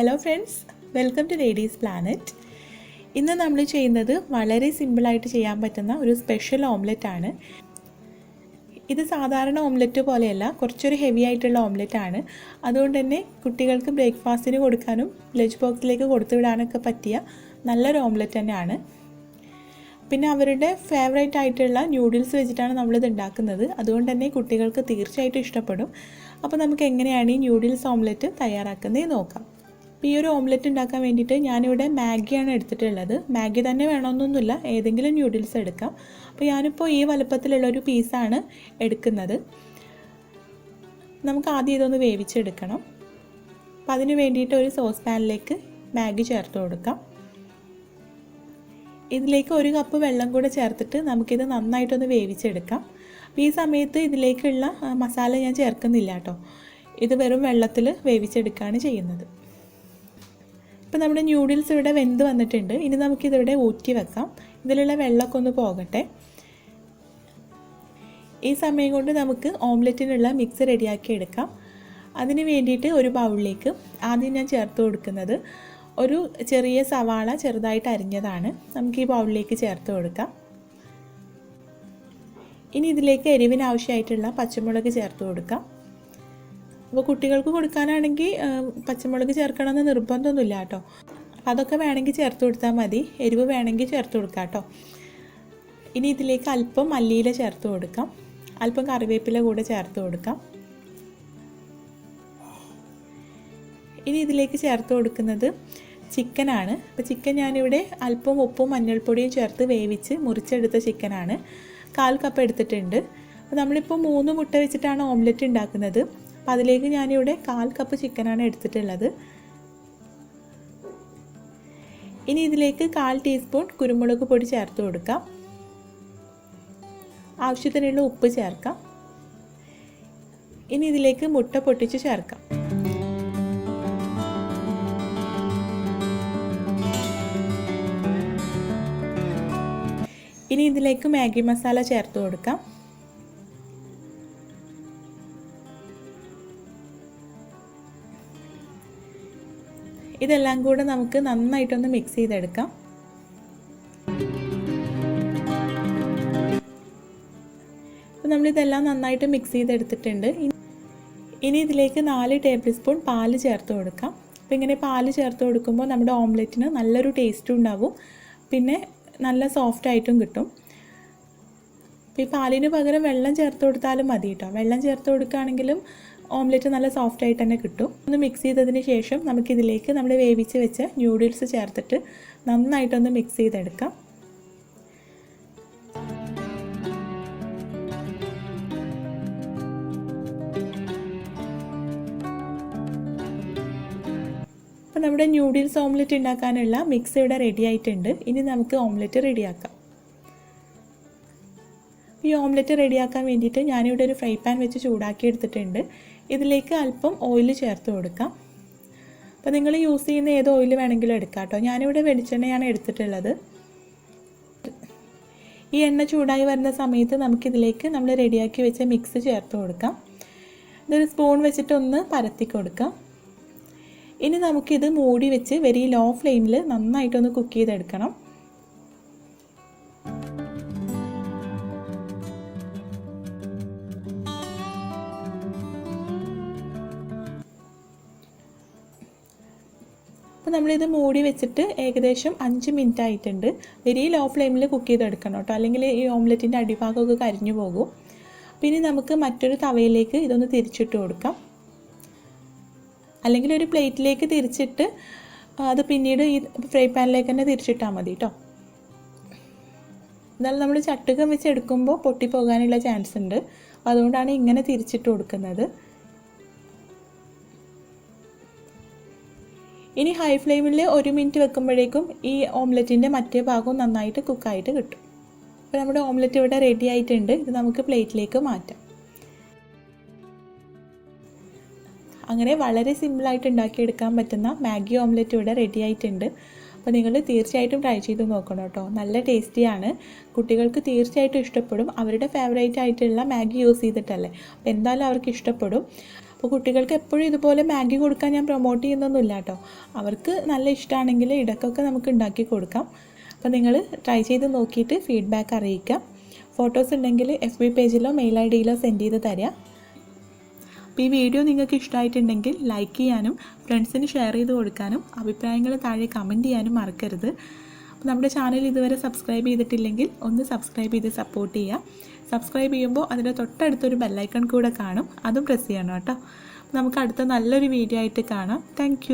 Hello friends welcome to ladies planet ഇന്ന് നമ്മൾ ചെയ്യുന്നത് വളരെ സിമ്പിളായിട്ട് ചെയ്യാൻ പറ്റുന്ന ഒരു സ്പെഷ്യൽ ഓംലെറ്റ് ആണ്. ഇത് സാധാരണ ഓംലെറ്റ് പോലെയല്ല കുറച്ചൊരു ഹെവി ആയിട്ടുള്ള ഓംലെറ്റ് ആണ്. അതുകൊണ്ട് തന്നെ കുട്ടികൾക്ക് ബ്രേക്ക്ഫാസ്റ്റിന് കൊടുക്കാനും ലഞ്ച് ബോക്സിലേക്ക് കൊടുത്തു വിടാനൊക്കെ പറ്റിയ നല്ലൊരു ഓംലെറ്റ് തന്നെയാണ്. പിന്നെ അവരുടെ ഫേവറേറ്റ് ആയിട്ടുള്ള ന്യൂഡിൽസ് വെച്ചിട്ടാണ് നമ്മളിത് ഉണ്ടാക്കുന്നത്. അതുകൊണ്ട് തന്നെ കുട്ടികൾക്ക് തീർച്ചയായിട്ടും ഇഷ്ടപ്പെടും. അപ്പോൾ നമുക്ക് എങ്ങനെയാണ് ഈ ന്യൂഡിൽസ് ഓംലെറ്റ് തയ്യാറാക്കുന്നത് നോക്കാം. ഈ ഒരു ഓംലെറ്റ് ഉണ്ടാക്കാൻ വേണ്ടിയിട്ട് ഞാനിവിടെ മാഗിയാണ് എടുത്തിട്ടുള്ളത്. മാഗി തന്നെ വേണമെന്നൊന്നുമില്ല. ഏതെങ്കിലും ന്യൂഡിൽസ് എടുക്കാം. അപ്പോൾ ഞാനിപ്പോൾ ഈ വലുപ്പത്തിലുള്ള ഒരു പീസാണ് എടുക്കുന്നത്. നമുക്ക് ആദ്യം ഇതൊന്ന് വേവിച്ചെടുക്കണം. അപ്പോൾ അതിന് വേണ്ടിയിട്ട് ഒരു സോസ് പാനിലേക്ക് മാഗി ചേർത്ത് കൊടുക്കാം. ഇതിലേക്ക് ഒരു കപ്പ് വെള്ളം കൂടെ ചേർത്തിട്ട് നമുക്കിത് നന്നായിട്ടൊന്ന് വേവിച്ചെടുക്കാം. അപ്പോൾ ഈ സമയത്ത് ഇതിലേക്കുള്ള മസാല ഞാൻ ചേർക്കുന്നില്ല കേട്ടോ. ഇത് വെറും വെള്ളത്തിൽ വേവിച്ചെടുക്കുകയാണ് ചെയ്യുന്നത്. ഇപ്പോൾ നമ്മുടെ ന്യൂഡിൽസ് ഇവിടെ വെന്ത് വന്നിട്ടുണ്ട്. ഇനി നമുക്കിതിവിടെ ഊറ്റി വെക്കാം. ഇതിലുള്ള വെള്ളമൊക്കെ ഒന്ന് പോകട്ടെ. ഈ സമയം കൊണ്ട് നമുക്ക് ഓംലെറ്റിനുള്ള മിക്സ് റെഡിയാക്കി എടുക്കാം. അതിന് വേണ്ടിയിട്ട് ഒരു ബൗളിലേക്ക് ആദ്യം ഞാൻ ചേർത്ത് കൊടുക്കുന്നത് ഒരു ചെറിയ സവാള ചെറുതായിട്ട് അരിഞ്ഞതാണ്. നമുക്ക് ഈ ബൗളിലേക്ക് ചേർത്ത് കൊടുക്കാം. ഇനി ഇതിലേക്ക് എരിവിന് ആവശ്യമായിട്ടുള്ള പച്ചമുളക് ചേർത്ത് കൊടുക്കാം. അപ്പോൾ കുട്ടികൾക്ക് കൊടുക്കാനാണെങ്കിൽ പച്ചമുളക് ചേർക്കണമെന്ന് നിർബന്ധമൊന്നുമില്ല കേട്ടോ. അതൊക്കെ വേണമെങ്കിൽ ചേർത്ത് കൊടുത്താൽ മതി. എരിവ് വേണമെങ്കിൽ ചേർത്ത് കൊടുക്കാം കേട്ടോ. ഇനി ഇതിലേക്ക് അല്പം മല്ലിയില ചേർത്ത് കൊടുക്കാം. അല്പം കറിവേപ്പില കൂടെ ചേർത്ത് കൊടുക്കാം. ഇനി ഇതിലേക്ക് ചേർത്ത് കൊടുക്കുന്നത് ചിക്കനാണ്. അപ്പോൾ ചിക്കൻ ഞാനിവിടെ അല്പം ഉപ്പും മഞ്ഞൾപ്പൊടിയും ചേർത്ത് വേവിച്ച് മുറിച്ചെടുത്ത ചിക്കനാണ്. കാൽ കപ്പ് എടുത്തിട്ടുണ്ട്. അപ്പോൾ നമ്മളിപ്പോൾ മൂന്ന് മുട്ട വെച്ചിട്ടാണ് ഓംലെറ്റ് ഉണ്ടാക്കുന്നത്. അപ്പോൾ അതിലേക്ക് ഞാനിവിടെ കാൽ കപ്പ് ചിക്കനാണ് എടുത്തിട്ടുള്ളത്. ഇനി ഇതിലേക്ക് കാൽ ടീസ്പൂൺ കുരുമുളക് പൊടി ചേർത്ത് കൊടുക്കാം. ആവശ്യത്തിനുള്ള ഉപ്പ് ചേർക്കാം. ഇനി ഇതിലേക്ക് മുട്ട പൊട്ടിച്ച് ചേർക്കാം. ഇനി ഇതിലേക്ക് മാഗി മസാല ചേർത്ത് കൊടുക്കാം. ഇതെല്ലാം കൂടെ നമുക്ക് നന്നായിട്ടൊന്ന് മിക്സ് ചെയ്തെടുക്കാം. അപ്പോൾ നമ്മളിതെല്ലാം നന്നായിട്ട് മിക്സ് ചെയ്തെടുത്തിട്ടുണ്ട്. ഇനി- ഇതിലേക്ക് നാല് ടേബിൾ സ്പൂൺ പാൽ ചേർത്ത് കൊടുക്കാം. അപ്പോൾ ഇങ്ങനെ പാൽ ചേർത്ത് കൊടുക്കുമ്പോൾ നമ്മുടെ ഓംലെറ്റിന് നല്ലൊരു ടേസ്റ്റും ഉണ്ടാവും. പിന്നെ നല്ല സോഫ്റ്റ് ആയിട്ടും കിട്ടും. അപ്പോൾ ഈ പാലിന് പകരം വെള്ളം ചേർത്ത് കൊടുത്താലും മതി കേട്ടോ. വെള്ളം ചേർത്ത് കൊടുക്കുകയാണെങ്കിലും ഓംലെറ്റ് നല്ല സോഫ്റ്റ് ആയിട്ട് തന്നെ കിട്ടും. ഒന്ന് മിക്സ് ചെയ്തതിന് ശേഷം നമുക്കിതിലേക്ക് നമ്മൾ വേവിച്ച് വെച്ച ന്യൂഡിൽസ് ചേർത്തിട്ട് നന്നായിട്ടൊന്ന് മിക്സ് ചെയ്തെടുക്കാം. അപ്പോൾ നമ്മുടെ ന്യൂഡിൽസ് ഓംലെറ്റ് ഉണ്ടാക്കാനുള്ള മിക്സ് ഇവിടെ റെഡി ആയിട്ടുണ്ട്. ഇനി നമുക്ക് ഓംലെറ്റ് റെഡിയാക്കാം. ഈ ഓംലെറ്റ് റെഡിയാക്കാൻ വേണ്ടിയിട്ട് ഞാനിവിടെ ഒരു ഫ്രൈ പാൻ വെച്ച് ചൂടാക്കി എടുത്തിട്ടുണ്ട് ഇതിലേക്ക് അല്പം ഓയിൽ ചേർത്ത് കൊടുക്കാം. അപ്പോൾ നിങ്ങൾ യൂസ് ചെയ്യുന്ന ഏത് ഓയിൽ വേണമെങ്കിലും എടുക്കാം കേട്ടോ ഞാനിവിടെ വെളിച്ചെണ്ണയാണ് എടുത്തിട്ടുള്ളത്. ഈ എണ്ണ ചൂടായി വരുന്ന സമയത്ത് നമുക്കിതിലേക്ക് നമ്മൾ റെഡിയാക്കി വെച്ച മിക്സ് ചേർത്ത് കൊടുക്കാം. ഇതൊരു സ്പൂൺ വെച്ചിട്ടൊന്ന് പരത്തി കൊടുക്കാം. ഇനി നമുക്കിത് മൂടി വെച്ച് വെരി ലോ ഫ്ലെയിമിൽ നന്നായിട്ടൊന്ന് കുക്ക് ചെയ്തെടുക്കണം. അപ്പോൾ നമ്മളിത് മൂടി വെച്ചിട്ട് ഏകദേശം അഞ്ച് മിനിറ്റ് ആയിട്ടുണ്ട്. വെരി ലോ ഫ്ലെയിമിൽ കുക്ക് ചെയ്തെടുക്കണം കേട്ടോ. അല്ലെങ്കിൽ ഈ ഓംലെറ്റിന്റെ അടിഭാഗമൊക്കെ കരിഞ്ഞു പോകും. പിന്നെ നമുക്ക് മറ്റൊരു തവയിലേക്ക് ഇതൊന്ന് തിരിച്ചിട്ട് കൊടുക്കാം. അല്ലെങ്കിൽ ഒരു പ്ലേറ്റിലേക്ക് തിരിച്ചിട്ട് അത് പിന്നീട് ഈ ഫ്രൈ പാനിലേക്ക് തന്നെ തിരിച്ചിട്ടാൽ മതി കേട്ടോ. എന്നാലും നമ്മൾ ചട്ടുകം വെച്ച് എടുക്കുമ്പോൾ പൊട്ടിപ്പോകാനുള്ള ചാൻസ് ഉണ്ട്. അതുകൊണ്ടാണ് ഇങ്ങനെ തിരിച്ചിട്ട് കൊടുക്കുന്നത്. ഇനി ഹൈ ഫ്ലെയിമിൽ ഒരു മിനിറ്റ് വെക്കുമ്പോഴേക്കും ഈ ഓംലെറ്റിന്റെ മറ്റേ ഭാഗവും നന്നായിട്ട് കുക്കായിട്ട് കിട്ടും. അപ്പോൾ നമ്മുടെ ഓംലെറ്റ് ഇവിടെ റെഡി ആയിട്ടുണ്ട്. ഇത് നമുക്ക് പ്ലേറ്റിലേക്ക് മാറ്റാം. അങ്ങനെ വളരെ സിമ്പിളായിട്ട് ഉണ്ടാക്കിയെടുക്കാൻ പറ്റുന്ന മാഗി ഓംലെറ്റ് ഇവിടെ റെഡി ആയിട്ടുണ്ട്. അപ്പോൾ നിങ്ങൾ തീർച്ചയായിട്ടും ട്രൈ ചെയ്ത് നോക്കണം കേട്ടോ. നല്ല ടേസ്റ്റിയാണ് കുട്ടികൾക്ക് തീർച്ചയായിട്ടും ഇഷ്ടപ്പെടും. അവരുടെ ഫേവറേറ്റ് ആയിട്ടുള്ള മാഗി യൂസ് ചെയ്തിട്ടല്ലേ? അപ്പോൾ എന്തായാലും അവർക്ക് ഇഷ്ടപ്പെടും. അപ്പോൾ കുട്ടികൾക്ക് എപ്പോഴും ഇതുപോലെ മാഗി കൊടുക്കാൻ ഞാൻ പ്രൊമോട്ട് ചെയ്യുന്നൊന്നുമില്ല കേട്ടോ. അവർക്ക് നല്ല ഇഷ്ടമാണെങ്കിൽ ഇടയ്ക്കൊക്കെ നമുക്ക് ഉണ്ടാക്കി കൊടുക്കാം. അപ്പോൾ നിങ്ങൾ ട്രൈ ചെയ്ത് നോക്കിയിട്ട് ഫീഡ്ബാക്ക് അറിയിക്കാം ഫോട്ടോസ് ഉണ്ടെങ്കിൽ എഫ് ബി പേജിലോ മെയിൽ ഐ ഡിയിലോ സെൻഡ് ചെയ്ത് തരാം അപ്പോൾ ഈ വീഡിയോ നിങ്ങൾക്ക് ഇഷ്ടമായിട്ടുണ്ടെങ്കിൽ ലൈക്ക് ചെയ്യാനും ഫ്രണ്ട്സിന് ഷെയർ ചെയ്ത് കൊടുക്കാനും അഭിപ്രായങ്ങൾ താഴെ കമന്റ് ചെയ്യാനും മറക്കരുത്. അപ്പോൾ നമ്മുടെ ചാനൽ ഇതുവരെ സബ്സ്ക്രൈബ് ചെയ്തിട്ടില്ലെങ്കിൽ ഒന്ന് സബ്സ്ക്രൈബ് ചെയ്ത് സപ്പോർട്ട് ചെയ്യുക. സബ്സ്ക്രൈബ് ചെയ്യുമ്പോൾ അതിന്റെ തൊട്ടടുത്തൊരു ബെല്ലൈക്കൺ കൂടെ കാണും. അതും പ്രസ് ചെയ്യണം കേട്ടോ. നമുക്ക് അടുത്ത നല്ലൊരു വീഡിയോ ആയിട്ട് കാണാം. താങ്ക്